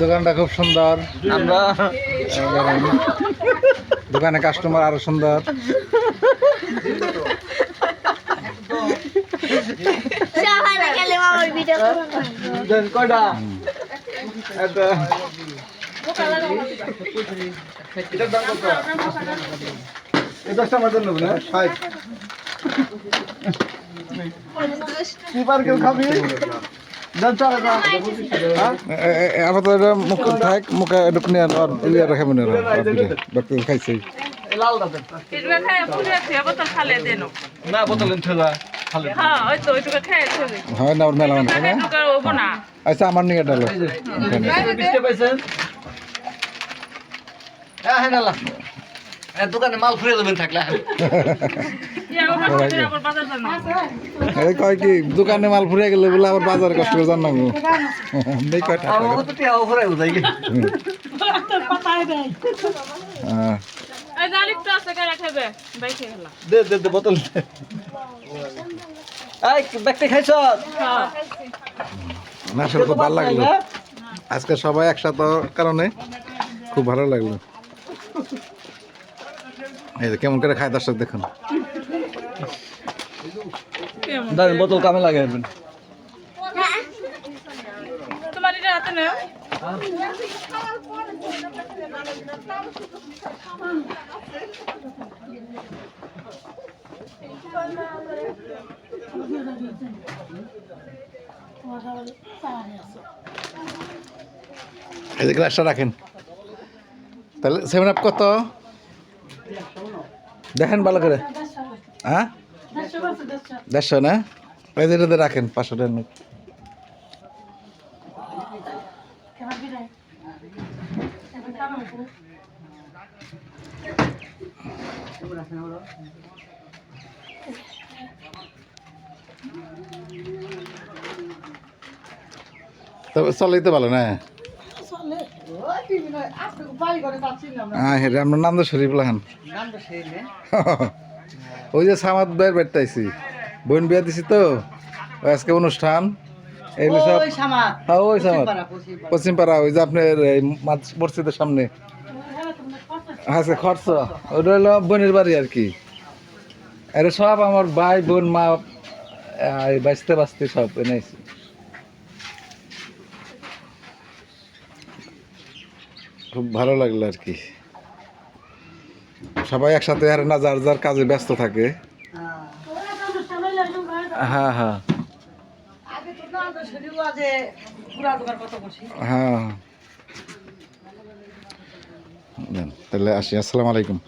দোকানটা খুব সুন্দর। আমরা দোকানে কাস্টমার আরও সুন্দর। দশটা মাঝে নেব না ষাট। কি পার্কের খাবি? আপাতত এটা মুখ থাক মুখে এটুকু নিয়ে ইয়ে রেখে মনে খাইছে হ্যাঁ হয় না ওর মেলা আচ্ছা আমার নিয়ে ডালো। হ্যাঁ হ্যাঁ দোকানে মাল ফুরিয়ে দেবেন থাকলে ওখান থেকে আবার বাজার জানো এই কয় কি দোকানে মাল ফুরিয়ে গেলে বলে আবার বাজারে কষ্ট করে কয় টাকা গে হ্যাঁ। দে দে দে বোতল। ব্যক্তি খাইছ? না আসলে খুব ভালো লাগল। আজকে সবাই একসাথে কারণে খুব ভালো লাগল। এই কেমন করে খায় দর্শক দেখুন। দাঁড়ান বোতল কামে লাগাইবেন তোমার এটা হাতে নেও। এই যে গ্লাসটা রাখেন। তাহলে সেভেন আপ কত? দেখেন ভালো করে। হ্যাঁ? দেড়শো না? এই যে এটাতে রাখেন পাঁচশো তবে চলেই তো ভালো না? হ্যাঁ আমরা নান্দ শরীফ লাহান ওই যে সামাদ ভাইয়ের বেড়তে আইছি। বোন বিয়া দিছি তো? আজকে অনুষ্ঠান। এগুলো সব হ্যাঁ ওই সামাদ। পশ্চিম পাড়া ওই যে আপনার এই মসজিদের সামনে। আচ্ছা খরচ। ওটা হলো বোনের বাড়ি আর কি। আরে সব আমার ভাই বোন মা বাঁচতে বাঁচতে সব এনেছি খুব ভালো লাগল আর কি। সবাই একসাথে আর না যার যার কাজে ব্যস্ত থাকে। হ্যাঁ হ্যাঁ। হ্যাঁ। তাহলে আসি। আসসালামু আলাইকুম।